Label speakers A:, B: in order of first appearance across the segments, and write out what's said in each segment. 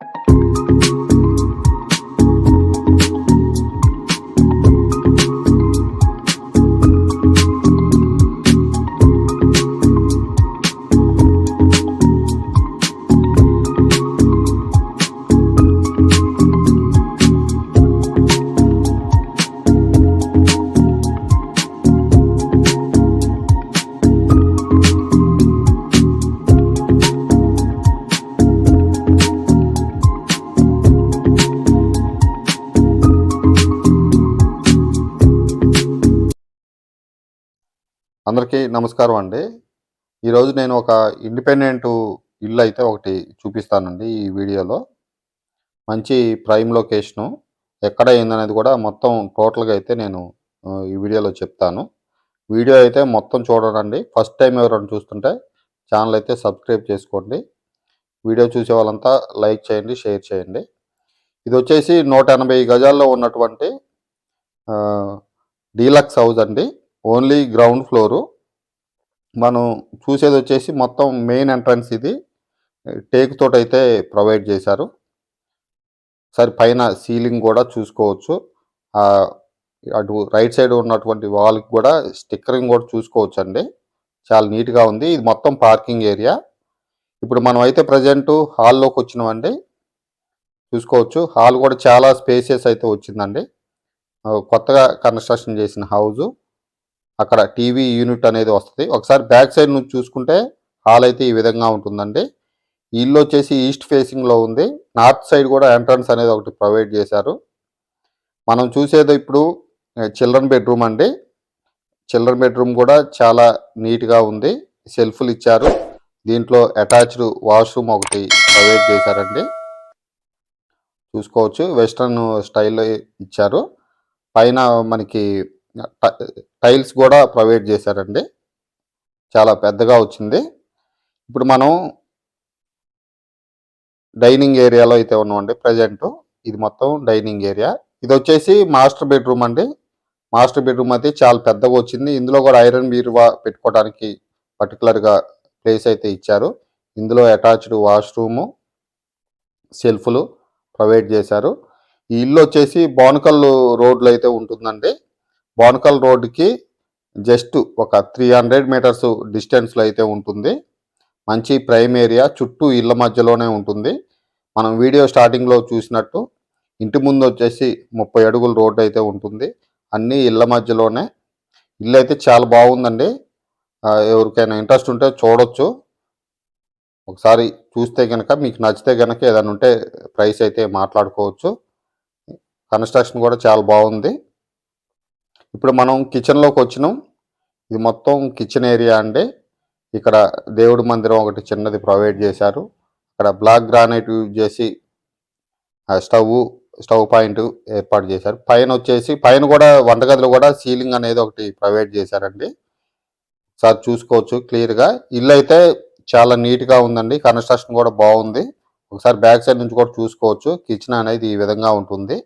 A: you అందరికీ నమస్కారం అండి. ఈరోజు నేను ఒక ఇండిపెండెంట్ ఇల్లు అయితే ఒకటి చూపిస్తానండి ఈ వీడియోలో. మంచి ప్రైమ్ లొకేషను ఎక్కడ ఏందనేది కూడా మొత్తం టోటల్గా అయితే నేను ఈ వీడియోలో చెప్తాను. వీడియో అయితే మొత్తం చూడండి. ఫస్ట్ టైం ఎవరైనా చూస్తుంటే ఛానల్ అయితే సబ్స్క్రైబ్ చేసుకోండి. వీడియో చూసే వాళ్ళంతా లైక్ చేయండి షేర్ చేయండి. ఇది వచ్చేసి నూట ఎనభై గజాల్లో ఉన్నటువంటి డీలక్స్ హౌస్ అండి. Only ground floor. మనం చూసేది వచ్చేసి మొత్తం మెయిన్ ఎంట్రన్స్ ఇది. టేక్ తోటైతే అయితే ప్రొవైడ్ చేశారు. సరే పైన సీలింగ్ కూడా చూసుకోవచ్చు. అటు రైట్ సైడ్ ఉన్నటువంటి వాల్కి కూడా స్టిక్కరింగ్ కూడా చూసుకోవచ్చు అండి చాలా నీట్గా ఉంది. ఇది మొత్తం పార్కింగ్ ఏరియా. ఇప్పుడు మనం అయితే ప్రజెంట్ హాల్లోకి వచ్చినామండి. చూసుకోవచ్చు. హాల్ కూడా చాలా స్పేసెస్ అయితే వచ్చిందండి. కొత్తగా కన్స్ట్రక్షన్ చేసిన హౌజు. అక్కడ టీవీ యూనిట్ అనేది వస్తుంది. ఒకసారి బ్యాక్ సైడ్ నుంచి చూసుకుంటే హాల్ అయితే ఈ విధంగా ఉంటుందండి. ఇల్లు వచ్చేసి ఈస్ట్ ఫేసింగ్లో ఉంది. నార్త్ సైడ్ కూడా ఎంట్రన్స్ అనేది ఒకటి ప్రొవైడ్ చేశారు. మనం చూసేది ఇప్పుడు చిల్డ్రన్ బెడ్రూమ్ అండి. చిల్డ్రన్ బెడ్రూమ్ కూడా చాలా నీట్గా ఉంది. సెల్ఫ్లు ఇచ్చారు. దీంట్లో అటాచ్డ్ వాష్రూమ్ ఒకటి ప్రొవైడ్ చేశారండి. చూసుకోవచ్చు. వెస్ట్రన్ స్టైల్లో ఇచ్చారు. పైన మనకి టైల్స్ కూడా ప్రొవైడ్ చేశారండి. చాలా పెద్దగా వచ్చింది. ఇప్పుడు మనం డైనింగ్ ఏరియాలో అయితే ఉన్నామండి ప్రజెంట్. ఇది మొత్తం డైనింగ్ ఏరియా. ఇది వచ్చేసి మాస్టర్ బెడ్రూమ్ అండి. మాస్టర్ బెడ్రూమ్ అయితే చాలా పెద్దగా వచ్చింది. ఇందులో కూడా ఐరన్ బీరువా పెట్టుకోవడానికి పర్టికులర్గా ప్లేస్ అయితే ఇచ్చారు. ఇందులో అటాచ్డ్ వాష్రూము సెల్ఫ్లు ప్రొవైడ్ చేశారు. ఈ ఇల్లు వచ్చేసి బోనకల్ రోడ్లో అయితే ఉంటుందండి. బోనకల్ రోడ్డుకి జస్ట్ ఒక త్రీ హండ్రెడ్ మీటర్స్ డిస్టెన్స్లో అయితే ఉంటుంది. మంచి ప్రైమ్ ఏరియా చుట్టూ ఇళ్ళ మధ్యలోనే ఉంటుంది. మనం వీడియో స్టార్టింగ్లో చూసినట్టు ఇంటి ముందు వచ్చేసి ముప్పై అడుగుల రోడ్డు అయితే ఉంటుంది. అన్నీ ఇళ్ళ మధ్యలోనే. ఇల్లు అయితే చాలా బాగుందండి. ఎవరికైనా ఇంట్రెస్ట్ ఉంటే చూడొచ్చు. ఒకసారి చూస్తే కనుక మీకు నచ్చితే కనుక ఏదైనా ఉంటే ప్రైస్ అయితే మాట్లాడుకోవచ్చు. కన్స్ట్రక్షన్ కూడా చాలా బాగుంది. ఇప్పుడు మనం కిచెన్లోకి వచ్చినాం. ఇది మొత్తం కిచెన్ ఏరియా అండి. ఇక్కడ దేవుడి మందిరం ఒకటి చిన్నది ప్రొవైడ్ చేశారు. ఇక్కడ బ్లాక్ గ్రానైట్ యూజ్ చేసి ఆ స్టవ్ స్టవ్ పాయింట్ ఏర్పాటు చేశారు. పైన వచ్చేసి పైన కూడా వంటగదిలో కూడా సీలింగ్ అనేది ఒకటి ప్రొవైడ్ చేశారండి. సార్ చూసుకోవచ్చు క్లియర్గా ఇల్లు అయితే చాలా నీట్గా ఉందండి. కన్స్ట్రక్షన్ కూడా బాగుంది. ఒకసారి బ్యాక్ సైడ్ నుంచి కూడా చూసుకోవచ్చు. కిచెన్ అనేది ఈ విధంగా ఉంటుంది.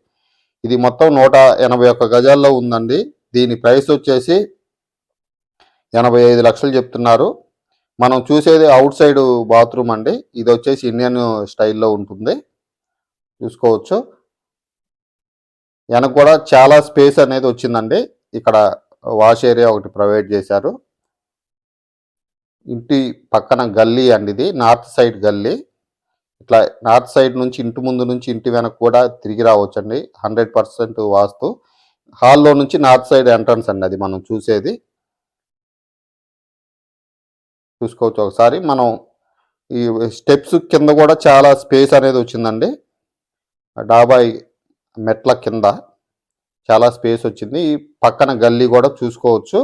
A: ఇది మొత్తం నూట ఎనభై ఒక్క గజాల్లో ఉందండి. దీని ప్రైస్ వచ్చేసి ఎనభై ఐదు లక్షలు చెప్తున్నారు. మనం చూసేది అవుట్ సైడ్ బాత్రూమ్ అండి. ఇది వచ్చేసి ఇండియన్ స్టైల్లో ఉంటుంది. చూసుకోవచ్చు. వెనక కూడా చాలా స్పేస్ అనేది వచ్చిందండి. ఇక్కడ వాష్ ఏరియా ఒకటి ప్రొవైడ్ చేశారు. ఇంటి పక్కన గల్లీ అండి ఇది. నార్త్ సైడ్ గల్లీ. ఇట్లా నార్త్ సైడ్ నుంచి ఇంటి ముందు నుంచి ఇంటి వెనక కూడా తిరిగి రావచ్చండి. Hundred percent vastu. హాల్లో నుంచి నార్త్ సైడ్ ఎంట్రన్స్ అండి అది మనం చూసేది. చూసుకోవచ్చు ఒకసారి. మనం ఈ స్టెప్స్ కింద కూడా చాలా స్పేస్ అనేది వచ్చిందండి. డాబాయి మెట్ల కింద చాలా స్పేస్ వచ్చింది. ఈ పక్కన గల్లీ కూడా చూసుకోవచ్చు.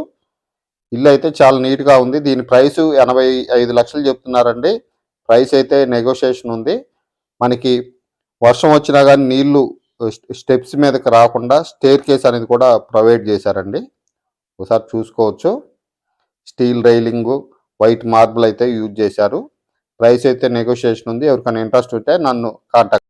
A: ఇల్లు అయితే చాలా నీట్గా ఉంది. దీని ప్రైస్ ఎనభై ఐదు లక్షలు చెప్తున్నారండి. ప్రైస్ అయితే నెగోషియేషన్ ఉంది. మనకి వర్షం వచ్చినా కానీ నీళ్ళు స్టెప్స్ మీదకి రాకుండా స్టేర్ కేస్ అనేది కూడా ప్రొవైడ్ చేశారండి. ఒకసారి చూసుకోవచ్చు. స్టీల్ రైలింగు వైట్ మార్బుల్ అయితే యూజ్ చేశారు. ప్రైస్ అయితే నెగోషియేషన్ ఉంది. ఎవరికైనా ఇంట్రెస్ట్ ఉంటే నన్ను కాంటాక్ట్